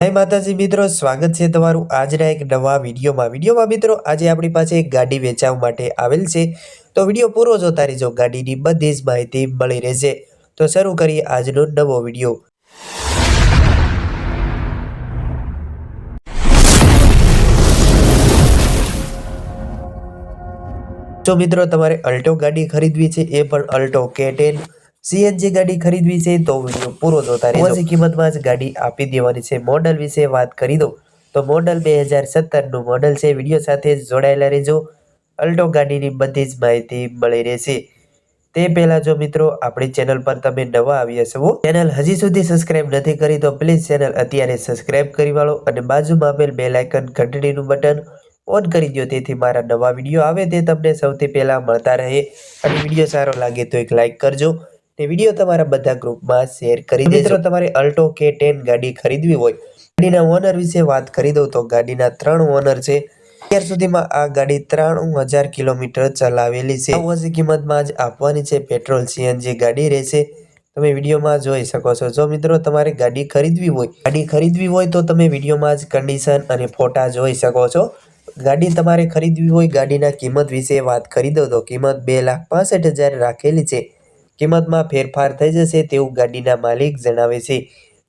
જય માતાજી, મિત્રો, સ્વાગત છે તમારું આજના એક નવા વિડીયોમાં. વિડીયોમાં મિત્રો, આજે આપણી પાસે એક ગાડી વેચાવવા માટે આવેલ છે. તો વીડિયો પૂરો જોતા રહેજો. ગાડીની બધી જ માહિતી મળી રહેશે. તો શરૂ કરીએ આજનો નવો વીડિયો. જો મિત્રો, તમારે અલ્ટો ગાડી ખરીદવી છે. એ પણ અલ્ટો કે સીએનજી ગાડી ખરીદવી છે તો વીડિયો પૂરો જોતા રહેજો. ઓછી કિંમતમાં જ ગાડી આપી દેવાની છે. મોડલ વિશે વાત કરી દઉં. તો મોડલ બે હજાર સત્તરનું મોડલ છે. વીડિયો સાથે જોડાયેલા રહેજો. અલ્ટો ગાડીની બધી જ માહિતી મળી રહેશે. તે પહેલાં જો મિત્રો, આપણી ચેનલ પર તમે નવા આવ્યા છો, ચેનલ હજી સુધી સબસ્ક્રાઇબ નથી કરી, તો પ્લીઝ ચેનલ અત્યારે સબસ્ક્રાઇબ કરી વાળો અને બાજુમાં આપેલ બેલ આઇકન ઘંટડીનું બટન ઓન કરી દો તેથી મારા નવા વીડિયો આવે તે તમને સૌથી પહેલાં મળતા રહે. અને વીડિયો સારો લાગે તો એક લાઇક કરજો. ને વીડિયો તમારા બધા ગ્રુપમાં શેર કરી દેજો. તમારે અલ્ટો કે ટેન ગાડી ખરીદવી હોય, ગાડીના ઓનર વિશે વાત કરી દઉં તો ગાડીના ત્રણ ઓનર છે. અત્યાર સુધીમાં આ ગાડી ત્રાણું હજાર કિલોમીટર ચલાવેલી છે. ઓછી કિંમતમાં જ આપવાની છે પેટ્રોલ સીએનજી ગાડી રહેશે. તમે વિડીયોમાં જોઈ શકો છો. જો મિત્રો, તમારે ગાડી ખરીદવી હોય, ગાડી ખરીદવી હોય તો તમે વિડીયોમાં જ કન્ડિશન અને ફોટા જોઈ શકો છો. ગાડી તમારે ખરીદવી હોય, ગાડીના કિંમત વિશે વાત કરી દઉં તો કિંમત બે લાખ પાસઠ હજાર રાખેલી છે. કિંમતમાં ફેરફાર થઈ જશે તેવું ગાડીના માલિક જણાવે છે.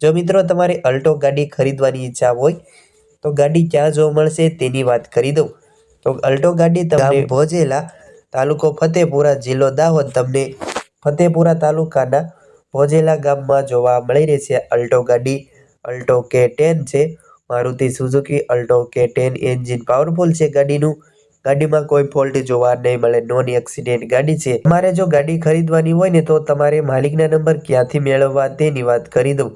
જો મિત્રો તમારે અલ્ટો ગાડી ખરીદવાની ઈચ્છા હોય, તો ગાડી ક્યાં જોવા મળશે તેની વાત કરી દઉં. તો અલ્ટો ગાડી તમને ભોજેલા તાલુકો ફતેપુરા જિલ્લો દાહોદ તમને ફતેપુરા તાલુકાના ભોજેલા ગામમાં જોવા મળી રહેશે અલ્ટો ગાડી. અલ્ટો કે ટેન છે. Maruti Suzuki Alto K ten engine powerful છે ગાડીનું. ગાડીમાં કોઈ ફોલ્ટ જોવા નહીં મળે નોન એક્સિડેન્ટ ગાડી છે. તમારે જો ગાડી ખરીદવાની હોય ને તો તમારે માલિકના નંબર ક્યાંથી મેળવવા તેની વાત કરી દઉં.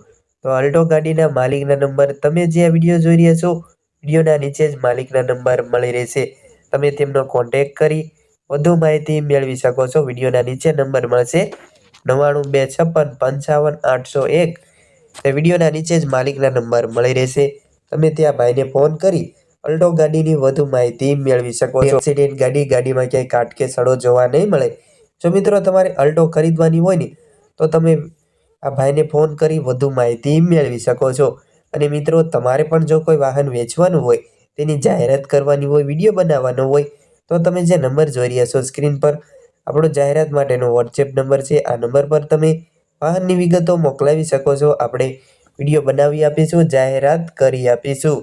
તો અલ્ટો ગાડીના માલિકના નંબર તમે જે આ વીડિયો જોઈ રહ્યા છો, વિડીયોના નીચે જ માલિકના નંબર મળી રહેશે. તમે તેમનો કોન્ટેક કરી વધુ માહિતી મેળવી શકો છો. વિડીયોના નીચે નંબર મળશે નવ્વાણું બે છપ્પન પંચાવન આઠસો એક. તે વિડીયોના નીચે જ માલિકના નંબર મળી રહેશે. તમે ત્યાં ભાઈને ફોન કરી અલ્ટો ગાડીની વધુ માહિતી મેળવી શકો છો. એક્સિડેન્ટ ગાડી ગાડીમાં ક્યાંય કાટ કે સડો જોવા નહીં મળે. જો મિત્રો તમારે અલ્ટો ખરીદવાની હોય ને, તો તમે આ ભાઈને ફોન કરી વધુ માહિતી મેળવી શકો છો. અને મિત્રો, તમારે પણ જો કોઈ વાહન વેચવાનું હોય, તેની જાહેરાત કરવાની હોય, વીડિયો બનાવવાનો હોય, તો તમે જે નંબર જોઈ રહ્યા છો સ્ક્રીન પર, આપણો જાહેરાત માટેનો વોટ્સએપ નંબર છે. આ નંબર પર તમે વાહનની વિગતો મોકલાવી શકો છો. આપણે વીડિયો બનાવી આપીશું, જાહેરાત કરી આપીશું.